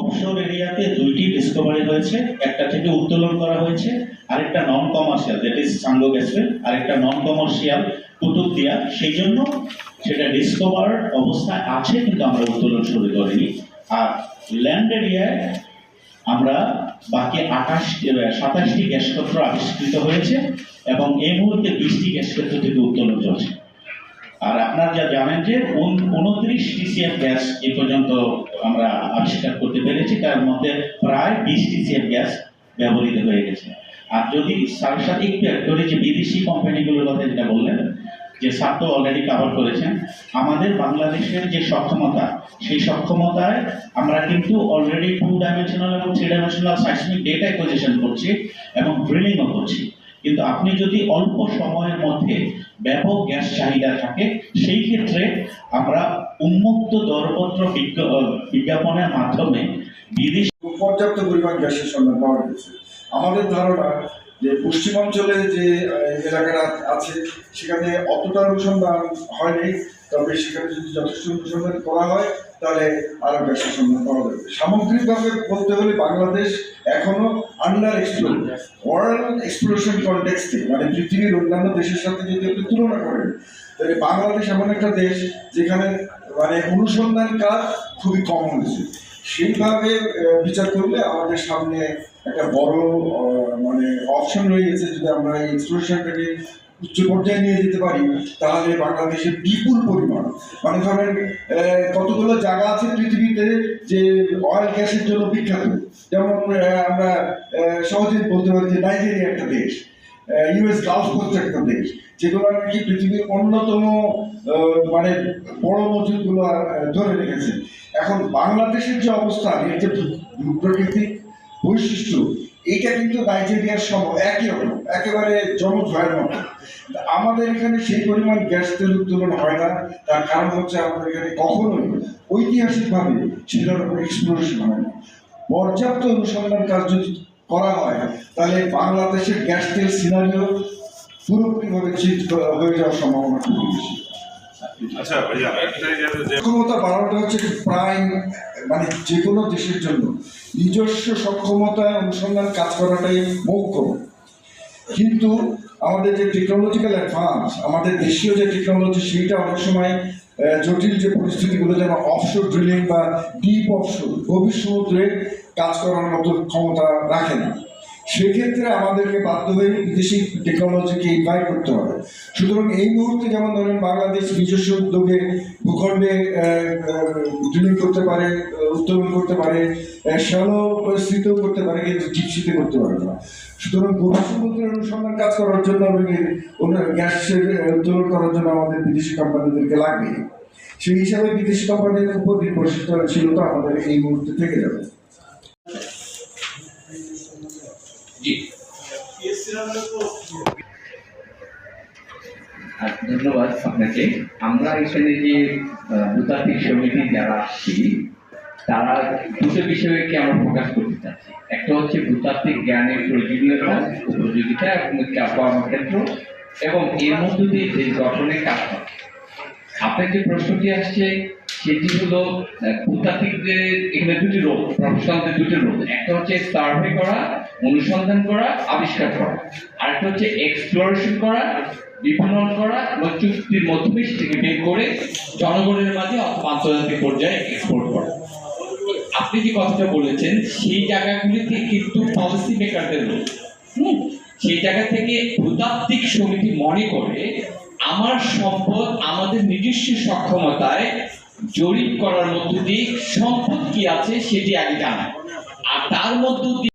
Offshore এরিয়াতে দুইটি Discovery হয়েছে, একটা থেকে উত্তোলন করা হয়েছে, আরেকটা non commercial that is Sangu gas field আরেকটা নন কমার্শিয়াল কুতুবদিয়া। সেই জন্য সেটা ডিসকভার অবস্থায় আছে কিন্তু আমরা উত্তোলন শুরু করিনি। আর ল্যান্ড এরিয়ায় আমরা বাকি আঠাশ সাতাশটি গ্যাস ক্ষেত্র আবিষ্কৃত হয়েছে এবং এই মুহূর্তে বিশটি গ্যাস ক্ষেত্র থেকে উত্তোলন চলছে। আপনারা যা জানেন যে উনত্রিশ টিসিএফ গ্যাস এ পর্যন্ত আমরা আবিষ্কার করতে পেরেছি, তার মধ্যে প্রায় বিশ টিসিএফ গ্যাস ব্যবহৃত হয়ে গেছে। আর যদি অ্যাড করি যে বিদেশি কোম্পানিগুলোর কথা যেটা বললেন, যে সাপ তো অলরেডি কাভার করেছেন, আমাদের বাংলাদেশের যে সক্ষমতা, সেই সক্ষমতায় আমরা কিন্তু অলরেডি টু ডাইমেনশনাল এবং three dimensional seismic data acquisition করছি এবং ড্রিলিংও করছি। কিন্তু আপনি যদি অল্প সময়ের মধ্যে ব্যাপক গ্যাস চাহিদা থাকে, সেই ক্ষেত্রে আমরা উন্মুক্ত দরপত্র বিজ্ঞ- বিজ্ঞাপনের মাধ্যমে বিদেশ পর্যাপ্ত পরিমাণ গ্যাসের সন্ধান পাওয়া গেছে। আমাদের ধারণা যে পশ্চিমাঞ্চলে যে এলাকাটা আছে, সেখানে অতটা অনুসন্ধান হয়নি, তবে সেখানে যদি যথেষ্ট অনুসন্ধান করা হয়, তাহলে আরও গ্যাসের সন্ধান পাওয়া যাবে। সামগ্রিকভাবে বলতে হলে বাংলাদেশ এখনও আন্ডার এক্সপ্লোর ওয়ার্ল্ড এক্সপ্লোরেশন কনটেক্সটে মানে পৃথিবীর অন্যান্য দেশের সাথে যদি আপনি তুলনা করেন, তাহলে বাংলাদেশ এমন একটা দেশ যেখানে মানে অনুসন্ধান কাজ খুবই কম হয়েছে। সেইভাবে বিচার করলে আমাদের সামনে একটা বড় মানে অপশন রয়ে গেছে যদি আমরা এই এক্সপ্লোরেশনটাকে উচ্চ পর্যায়ে নিয়ে যেতে পারি তাহলে বাংলাদেশের বিপুল পরিমাণ। মানে ধরেন কতগুলো জায়গা আছে পৃথিবীতে যে অয়েল গ্যাসের জন্য বিখ্যাত? যেমন আমরা আহ, সহজেই বলতে পারি যে নাইজেরিয়া একটা দেশ ইউএস গালফ কোস্ট একটা দেশ যেগুলো নাকি পৃথিবীর অন্যতম মানে বড় মজুদগুলো আহ, ধরে রেখেছে। এখন বাংলাদেশের যে অবস্থান এর যে ভূপ্রাকৃতিক বৈশিষ্ট্য এটা কিন্তু নাইজেরিয়ার সম একই রকম, একেবারে জমজয়ের মতো। আমাদের এখানে সেই পরিমাণ গ্যাস তেল উত্তোলন হয় না। তার কারণ হচ্ছে আমাদের এখানে কখনোই ঐতিহাসিকভাবে সেরকম এক্সপ্লোরেশন হয় না। পর্যাপ্ত অনুসন্ধান কাজ যদি করা হয়, তাহলে বাংলাদেশের গ্যাস তেল সিনারিও পুরোপুরিভাবে চেঞ্জ হয়ে যাওয়ার সম্ভাবনা খুব বেশি। সক্ষমতা বাড়ানোটা হচ্ছে প্রাইম মানে যে কোনো দেশের জন্য নিজস্ব সক্ষমতা অনুসন্ধান কাজ করাটাই মৌক্ষম কিন্তু আমাদের যে টেকনোলজিক্যাল অ্যাডভান্স আমাদের দেশীয় যে টেকনোলজি সেইটা অনেক সময় জটিল যে পরিস্থিতিগুলো যেন অফশোর ড্রিলিং বা ডিপ অফশোর গভীর সমুদ্রে কাজ করার মতো ক্ষমতা রাখে না। সেক্ষেত্রে আমাদেরকে বাধ্য হয়ে বিদেশি টেকনোলজিকে ইনভাইট করতে হবে। সুতরাং এই মুহূর্তে যেমন ধরেন বাংলাদেশ নিজস্ব উদ্যোগে ভূখণ্ডে ড্রিলিং করতে পারে উত্তোলন করতে পারে শ্যালো পরিস্থিতিও করতে পারে, কিন্তু ডিপসিতে করতে পারে না। সুতরাং গভীর অনুসন্ধান কাজ করার জন্য গ্যাসের উত্তোলন করার জন্য আমাদের বিদেশি কোম্পানিদেরকে লাগবে। সেই হিসাবে বিদেশি কোম্পানির উপর নির্ভরশীলতা আমাদের এই মুহূর্তে থেকে যাবে। ধন্যবাদ আপনাকে। আমরা এখানে যে ভূতাত্ত্বিক সমিতি যারা আসছি, তারা দুটো বিষয়কে আমরা প্রকাশ করতে চাচ্ছি। একটা হচ্ছে ভূতাত্ত্বিক জ্ঞানের প্রয়োজনীয়তা উপযোগিতা এবং এবং এর মধ্য দিয়ে যে গঠনের কাজ হয়। আপনার যে প্রশ্নটি আসছে সেটি হলো ভূতাত্ত্বিকদের এখানে দুটি রোল প্রফেশনালদের দুটি রোল। একটা হচ্ছে সার্ভে করা, অনুসন্ধান করা, আবিষ্কার করা। আরেকটা হচ্ছে এক্সপ্লোরেশন করা, বিপণন করা এবং চুক্তির মাধ্যমে সেটিকে বের করে জনগণের মাঝে অথবা আন্তর্জাতিক পর্যায়ে এক্সপোর্ট করা। আপনি যে কথাটা বলেছেন, সেই জায়গাগুলিতে কিন্তু পলিসি মেকারদের রোল সেই জায়গা থেকে ভূতাত্ত্বিক সমিতি মনে করে, আমার সম্পদ, আমাদের নিজস্ব সক্ষমতায় জরিপ করার মধ্য দিয়ে সম্পদ কি আছে সেটি আগে জানা। আর তার মধ্য দিয়ে